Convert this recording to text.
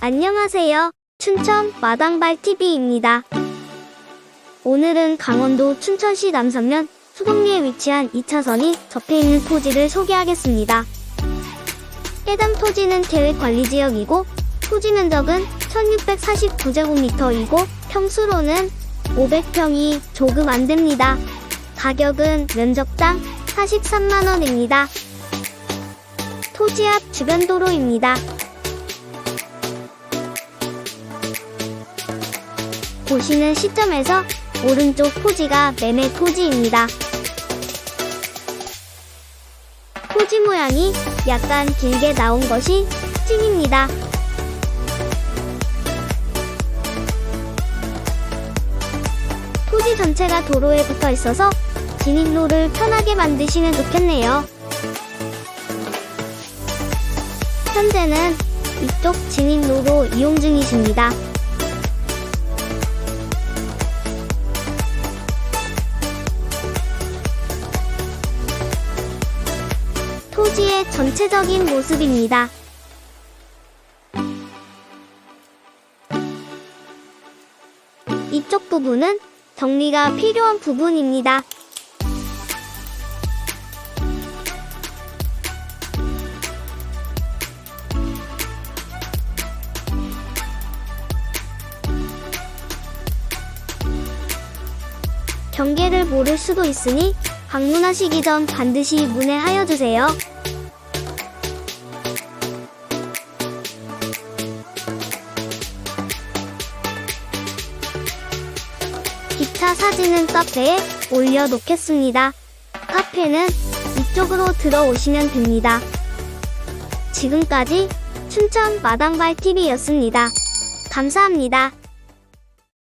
안녕하세요. 춘천 마당발 TV입니다. 오늘은 강원도 춘천시 남성면 수동리에 위치한 2차선이 접해 있는 토지를 소개하겠습니다. 해당 토지는 계획관리지역이고 토지 면적은 1649제곱미터이고 평수로는 500평이 조금 안 됩니다. 가격은 면적당 43만원입니다. 토지 앞 주변 도로입니다. 보시는 시점에서 오른쪽 토지가 매매 토지입니다. 토지 모양이 약간 길게 나온 것이 특징입니다. 전체가 도로에 붙어 있어서 진입로를 편하게 만드시면 좋겠네요. 현재는 이쪽 진입로로 이용 중이십니다. 토지의 전체적인 모습입니다. 이쪽 부분은 정리가 필요한 부분입니다. 경계를 모를 수도 있으니 방문하시기 전 반드시 문의하여 주세요. 차 사진은 카페에 올려놓겠습니다. 카페는 이쪽으로 들어오시면 됩니다. 지금까지 춘천 마당발 TV였습니다. 감사합니다.